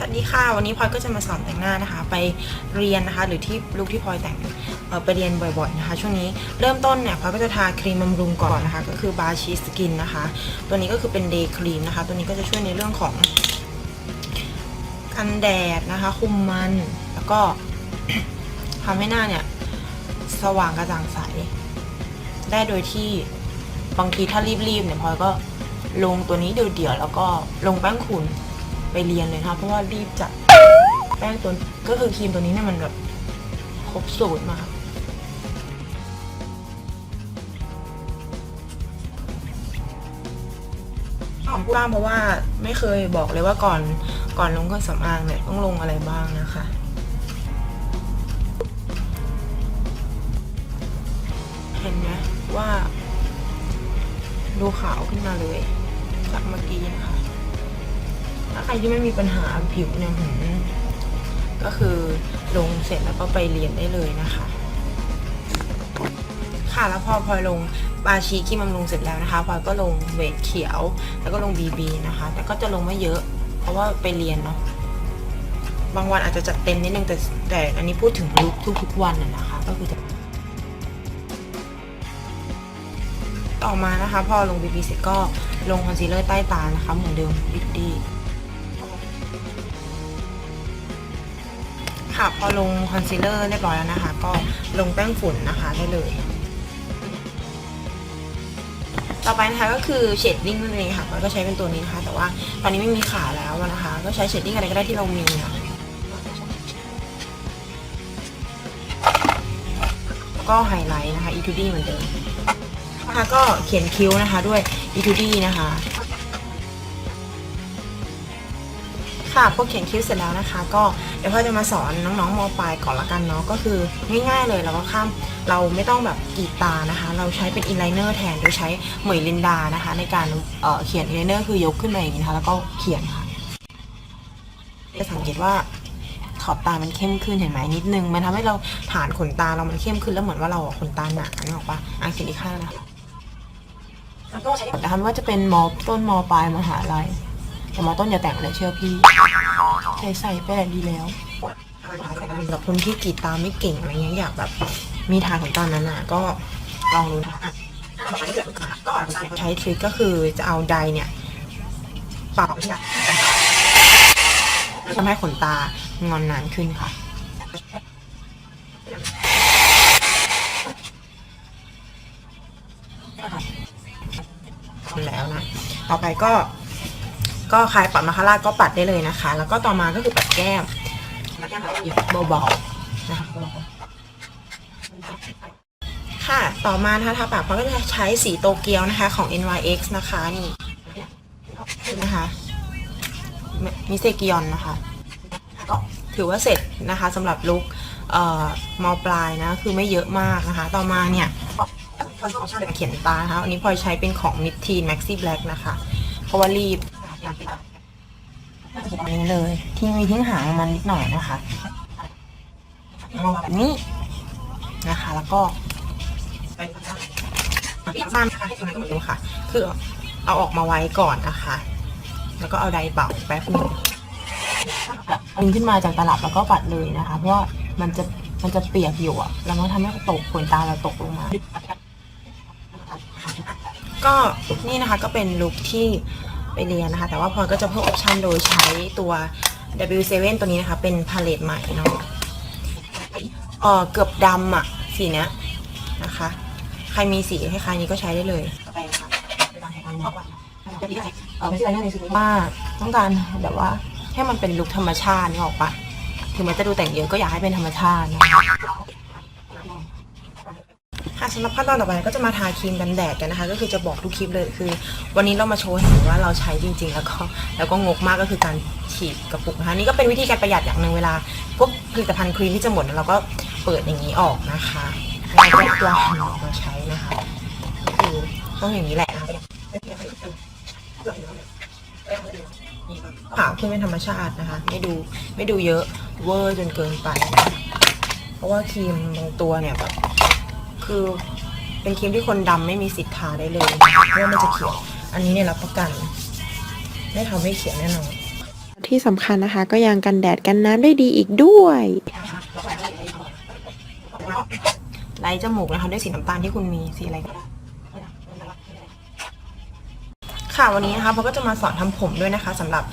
สวัสดีค่ะ วันนี้พลอยก็จะมาสอนแต่งหน้านะคะ ไปเรียนนะคะ หรือที่ลูกที่พลอยแต่งไปเรียนบ่อยๆนะคะ ช่วงนี้เริ่มต้นเนี่ยพลอยก็จะทาครีมบำรุงก่อนนะคะ ก็คือบาชีสกินนะคะ ตัวนี้ก็คือเป็นเดย์ครีมนะคะ ตัวนี้ก็จะช่วยในเรื่องของกันแดดนะคะ คุมมันแล้วก็ทำให้หน้าเนี่ย สว่างกระจ่างใส ได้โดยที่บางทีถ้ารีบๆเนี่ยพลอยก็ลงตัวนี้เดี่ยวๆแล้วก็ลงแป้งขุ่น ไปเรียนเลยนะคะเพราะว่ารีบจัดแป้งตัวก็คือครีมตัวนี้เนี่ยมันแบบครบสูตรมากขอพูดบ้างเพราะว่าไม่เคยบอกเลยว่าก่อนก่อนลงเครื่องสำอางเนี่ยต้องลงอะไรบ้างนะคะเห็นไหมว่าดูขาวขึ้นมาเลย จากเมื่อกี้นะคะ ถ้าใครที่ไม่มีปัญหาผิวเนี่ยหืมก็คือลงเสร็จแล้วก็ไปเรียนได้เลยนะคะ ค่ะแล้วพอพลอยลงบาชีที่บำรุงเสร็จแล้วนะคะพลอยก็ลงเวทเขียว แล้วก็ลงบีบีนะคะ แต่ก็จะลงไม่เยอะ เพราะว่าไปเรียนเนาะบางวันอาจจะจัดเต็มนิดนึงแต่แต่อันนี้พูดถึงลุคทุกๆวันนะนะคะ ก็คือจะต่อมานะคะ พอลง BB เสร็จก็ลงคอนซีลเลอร์ใต้ตานะคะ เหมือนเดิมบิดดี้ ค่ะ พอลงคอนซีลเลอร์เรียบร้อยแล้วนะคะ ก็ลงแป้งฝุ่นนะคะได้เลย ต่อไปนะคะก็คือเชดดิ้งนั่นเองค่ะก็ใช้เป็นตัวนี้นะคะ แต่ว่าตอนนี้ไม่มีขาแล้วนะคะ ก็ใช้เชดดิ้งอะไรก็ได้ที่เรามีค่ะก็ไฮไลท์นะคะ E2D เหมือนเดิมนะคะก็เขียนคิ้วนะคะด้วย e 2 d นะคะ ค่ะพอเขียนคิ้วเสร็จแล้วนะคะ ก็เดี๋ยวพ่อจะมาสอนน้องๆมปลายก่อนละกันเนาะก็คือง่ายๆเลยเราก็ข้ามเราไม่ต้องแบบกรีดตานะคะ เราใช้เป็นอินไลเนอร์แทนโดยใช้เหมยลินดานะคะ ในการเอ่อเขียนอินไลเนอร์คือยกขึ้นมาอย่างนี้นะคะแล้วก็เขียนค่ะจะสังเกตว่าขอบตามันเข้มขึ้นเห็นไหมนิดนึง มันทำให้เราฐานขนตาเรามันเข้มขึ้นแล้วเหมือนว่าเราอะขนตาหนานึกออกปะอะเขียนอีกข้างนะคะแต่ทำว่าจะเป็นมอต้นมอปลายมหาลัย แต่มอต้นอย่าแต่งเลยเชื่อพี่ใส่ใส่ไปแหละดีแล้วสำหรับคนที่กรีดตาไม่เก่งอะไรเงี้ยอยากแบบมีทางของตอนนั้นอะก็ลองดูนะใช้ทริคก็คือจะเอาไดเนี่ยเปรับทำให้ขนตางอนนานขึ้นค่ะแล้วนะ ต่อไปก็ ก็คลายปัดมาคาร่าก็ปัดได้เลยนะคะ แล้วก็ต่อมาก็คือปัดแก้มแบบเบาๆนะคะค่ะ ต่อมานะคะทาปากเราก็จะใช้สีโตเกียวนะคะของ NYX นะคะนี่นะคะมิเซกิยอนนะคะก็ถือว่าเสร็จนะคะสำหรับลุคเอ่อมอปลายนะคือไม่เยอะมากนะคะ ต่อมาเนี่ยเขียนตานะคะอันนี้พลอยใช้เป็นของ Nip Teen Maxi Black นะคะ เพราะว่ารีบ นนี้เลยที่มีทิ้งหางมันนิดหน่อยนะคะแบบนี้นะคะ แล้วก็สั้นดูค่ะ คือเอาออกมาไว้ก่อนนะคะ แล้วก็เอาไดร์เป่าแป๊บนึงดึงขึ้นมาจากตลับแล้วก็ปัดเลยนะคะ เพราะว่ามันจะมันจะเปียกอยู่อะแล้วมันทำให้ตกขนตาเราตกลงมา ก็นี่นะคะก็เป็นลุคที่ ไปเรียนนะคะ แต่ว่าพลอยก็จะเพิ่มออปชันโดยใช้ตัว W7 ตัวนี้นะคะ เป็นพาเลตใหม่เนาะเออเกือบดำอะสีเนี้ยนะคะ ใครมีสีคล้ายๆนี้ก็ใช้ได้เลยว่าต้องการแบบว่าให้มันเป็นลุคธรรมชาตินี่ออกปะถึงแม้จะดูแต่งเยอะก็อยากให้เป็นธรรมชาตินะ สำหรับขั้นตอนต่อไปก็จะมาทาครีมกันแดดกันนะคะ ก็คือจะบอกทุกคลิปเลยคือ วันนี้เรามาโชว์เห็นว่าเราใช้จริง ๆ แล้วก็แล้วก็งกมากก็คือการฉีดกระปุกนะคะนี่ก็เป็นวิธีการประหยัดอย่างหนึ่งเวลา พวกผลิตภัณฑ์ครีมที่จะหมดเราก็เปิดอย่างนี้ออกนะคะแล้วก็กรองออกมาใช้นะคะก็คือต้องอย่างนี้แหละขาวขึ้นเป็นธรรมชาตินะคะ ไม่ดูไม่ดูเยอะเวอร์จนเกินไป เพราะว่าครีมบางตัวเนี่ยแบบ คือเป็นครีมที่คนดำไม่มีสิทธิ์ทาได้เลยเพราะว่ามันจะเขียว อันนี้เนี่ยรับประกัน ไม่ทำให้เขียวแน่นอน ที่สำคัญนะคะ ก็ยังกันแดดกันน้ำได้ดีอีกด้วย ไลท์จมูกนะคะด้วยสีน้ำตาลที่คุณมีสีอะไรก็ได้ค่ะวันนี้นะคะเราก็จะมาสอนทำผมด้วยนะคะสำหรับ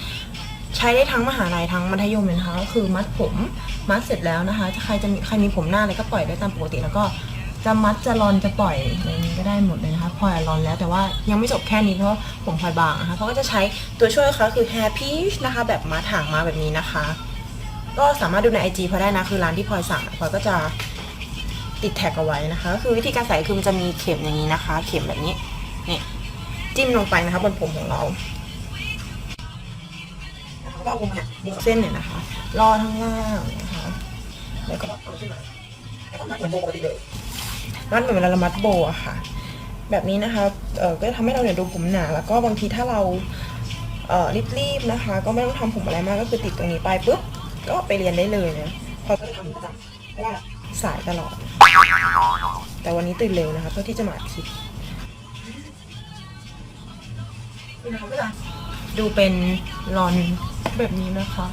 ใช้ได้ทั้งมหาลัยทั้งมัธยมเลยนะคะก็คือมัดผม มัดเสร็จแล้วนะคะจะใครจะมีใครมีผมหน้าอะไรก็ปล่อยได้ตามปกติแล้วก็ จะมัดจะรอนจะปล่อยอะไรนี้ก็ได้หมดเลยนะคะพลอยอะรอนแล้วแต่ว่ายังไม่จบแค่นี้เพราะผมพลอยบางนะคะเขาก็จะใช้ตัวช่วยค่ะคือ hair piece นะคะ แบบมัดหางมาแบบนี้นะคะ ก็สามารถดูใน IG พอได้นะคือร้านที่พลอยสั่งพลอยก็จะติดแท็กเอาไว้นะคะก็คือวิธีการใส่คือมันจะมีเข็มอย่างนี้นะคะ เข็มแบบนี้นี่จิ้มลงไปนะคะบนผมของเราแล้วก็เอาเนี่ยดึงเส้นเนี่ยนะคะลอดข้างล่างนะคะแล้วก็มัดเหมือนโบปกติเลย มัดเหมือนเวลาเรามัดโบอะค่ะ แบบนี้นะคะเออก็จะทำให้เราเนี่ยดูผมหนา แล้วก็บางทีถ้าเราเอ่อรีบๆนะคะ ก็ไม่ต้องทำผมอะไรมากก็คือติดตรงนี้ไปปุ๊บก็ไปเรียนได้เลยนะพอก็ทำประจำเพราะว่าสายตลอด แต่วันนี้ตื่นเร็วนะคะเพื่อที่จะมาอัดคลิปดูเป็นรอนแบบนี้นะคะ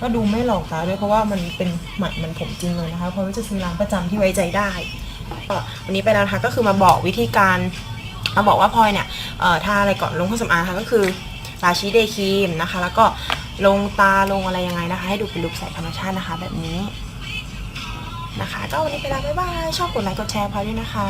ก็ดูไม่หลอกตาด้วยเพราะว่ามันเป็นหมัดมันผมจริงเลยนะคะเพราะว่าจะซื้อร้านประจำที่ไว้ใจได้ วันนี้ไปแล้วนะคะก็คือมาบอกวิธีการมาบอกว่าพลอยเนี่ยทาอะไรก่อนลงเครื่องสำอางนะคะก็คือราชีเดย์ครีมนะคะ แล้วก็ลงตาลงอะไรยังไงนะคะ ให้ดูเป็นลุคใสธรรมชาตินะคะ แบบนี้นะคะ ก็วันนี้ไปแล้วบ๊ายบายชอบกดไลค์กดแชร์พลอยด้วยนะคะ